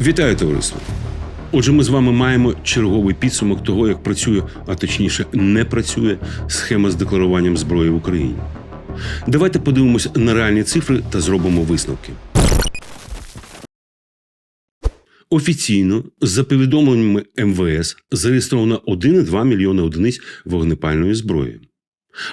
Вітаю товариство! Отже, ми з вами маємо черговий підсумок того, як працює, а точніше, не працює схема з декларуванням зброї в Україні. Давайте подивимося на реальні цифри та зробимо висновки. Офіційно, за повідомленнями МВС, зареєстровано 1,2 мільйони одиниць вогнепальної зброї.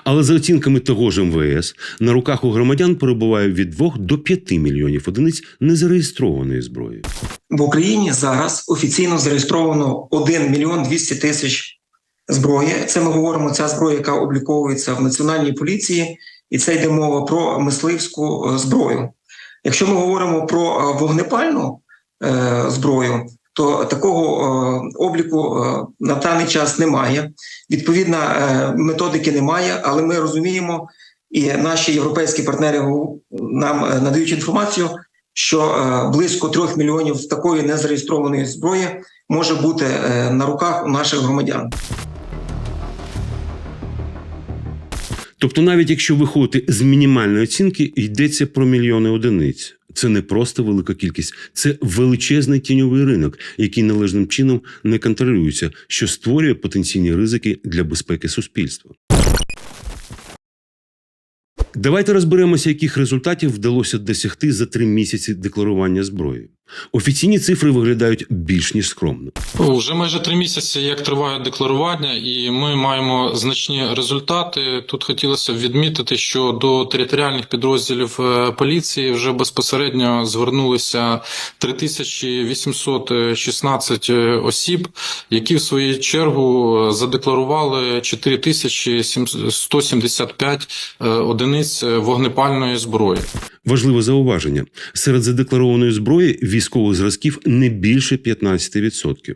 Але за оцінками того ж МВС, на руках у громадян перебуває від 2 до 5 мільйонів одиниць незареєстрованої зброї. В Україні зараз офіційно зареєстровано 1 мільйон 200 тисяч зброї. Це ми говоримо ця зброя, яка обліковується в національній поліції, і це йде мова про мисливську е, зброю. Якщо ми говоримо про е, вогнепальну е, зброю, то такого е, обліку е, на даний час немає. Відповідно, е, методики немає, але ми розуміємо, і наші європейські партнери нам надають інформацію, що близько трьох мільйонів такої незареєстрованої зброї може бути на руках у наших громадян. Тобто, навіть якщо виходити з мінімальної оцінки, йдеться про мільйони одиниць. Це не просто велика кількість, це величезний тіньовий ринок, який належним чином не контролюється, що створює потенційні ризики для безпеки суспільства. Давайте розберемося, яких результатів вдалося досягти за три місяці декларування зброї. Офіційні цифри виглядають більш ніж скромно. Вже майже три місяці, як триває декларування, і ми маємо значні результати. Тут хотілося б відмітити, що до територіальних підрозділів е, поліції вже безпосередньо звернулися 3816 осіб, які в свою чергу задекларували 4175 е, одиниць вогнепальної зброї. Важливе зауваження: серед задекларованої зброї військових зразків не більше 15%.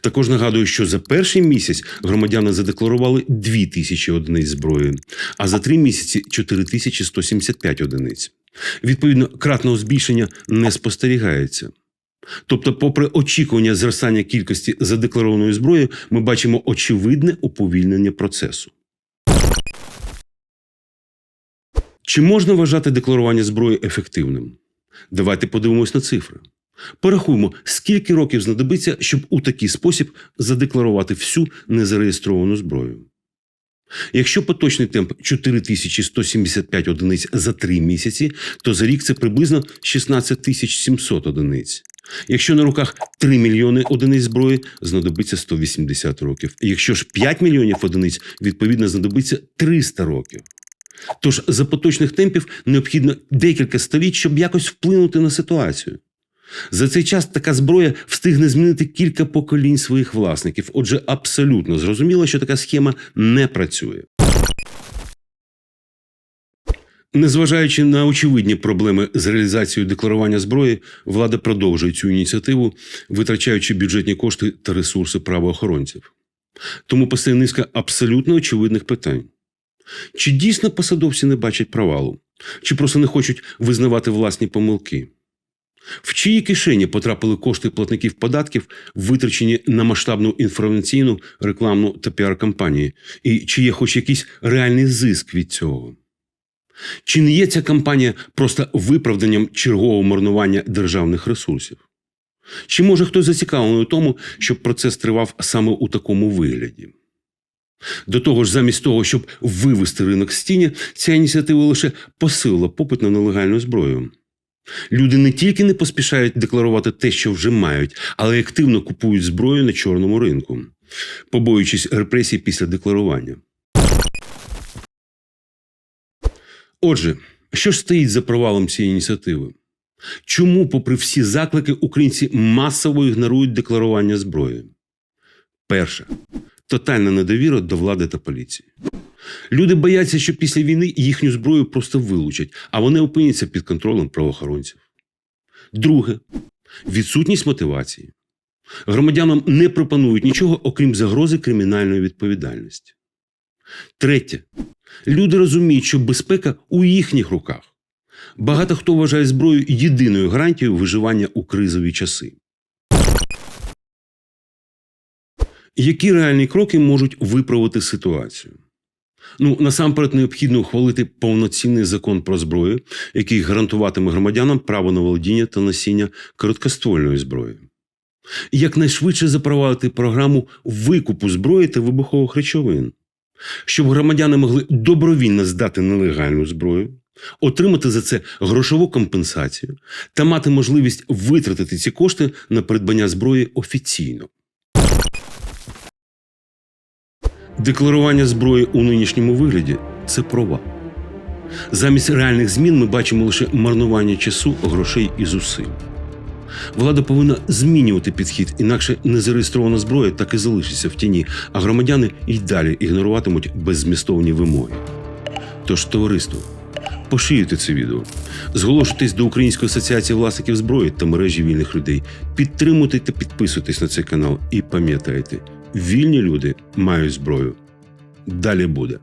Також нагадую, що за перший місяць громадяни задекларували 2 тисячі одиниць зброї, а за три місяці 4175 одиниць. Відповідно, кратного збільшення не спостерігається. Тобто, попри очікування зростання кількості задекларованої зброї, ми бачимо очевидне уповільнення процесу. Чи можна вважати декларування зброї ефективним? Давайте подивимось на цифри. Порахуємо, скільки років знадобиться, щоб у такий спосіб задекларувати всю незареєстровану зброю. Якщо поточний темп 4175 одиниць за 3 місяці, то за рік це приблизно 16700 одиниць. Якщо на руках 3 мільйони одиниць зброї, знадобиться 180 років. Якщо ж 5 мільйонів одиниць, відповідно знадобиться 300 років. Тож за поточних темпів необхідно декілька століть, щоб якось вплинути на ситуацію. За цей час така зброя встигне змінити кілька поколінь своїх власників. Отже, абсолютно зрозуміло, що така схема не працює. Незважаючи на очевидні проблеми з реалізацією декларування зброї, влада продовжує цю ініціативу, витрачаючи бюджетні кошти та ресурси правоохоронців. Тому постає низка абсолютно очевидних питань. Чи дійсно посадовці не бачать провалу, чи просто не хочуть визнавати власні помилки? В чиї кишені потрапили кошти платників податків, витрачені на масштабну інформаційну, рекламну та піар-кампанії, і чи є хоч якийсь реальний зиск від цього? Чи не є ця кампанія просто виправданням чергового марнування державних ресурсів? Чи може хтось зацікавлений у тому, щоб процес тривав саме у такому вигляді? До того ж, замість того, щоб вивести ринок з тіні, ця ініціатива лише посилила попит на нелегальну зброю. Люди не тільки не поспішають декларувати те, що вже мають, але й активно купують зброю на чорному ринку, побоюючись репресій після декларування. Отже, що ж стоїть за провалом цієї ініціативи? Чому, попри всі заклики, українці масово ігнорують декларування зброї? Перше тотальна недовіра до влади та поліції. Люди бояться, що після війни їхню зброю просто вилучать, а вони опиняться під контролем правоохоронців. Друге відсутність мотивації. Громадянам не пропонують нічого, окрім загрози кримінальної відповідальності. Третє. Люди розуміють, що безпека у їхніх руках. Багато хто вважає зброю єдиною гарантією виживання у кризові часи. Які реальні кроки можуть виправити ситуацію? Ну, насамперед необхідно ухвалити повноцінний закон про зброю, який гарантуватиме громадянам право на володіння та носіння короткоствольної зброї. Якнайшвидше запровадити програму викупу зброї та вибухових речовин, щоб громадяни могли добровільно здати нелегальну зброю, отримати за це грошову компенсацію та мати можливість витратити ці кошти на придбання зброї офіційно. Декларування зброї у нинішньому вигляді це провал. Замість реальних змін ми бачимо лише марнування часу, грошей і зусиль. Влада повинна змінювати підхід, інакше незареєстрована зброя так і залишиться в тіні, а громадяни й далі ігноруватимуть беззмістовні вимоги. Тож, товариство, поширюйте це відео, зголошуйтесь до Української асоціації власників зброї та мережі вільних людей, підтримуйте та підписуйтесь на цей канал і пам'ятайте, вільні люди мають зброю. Далі буде.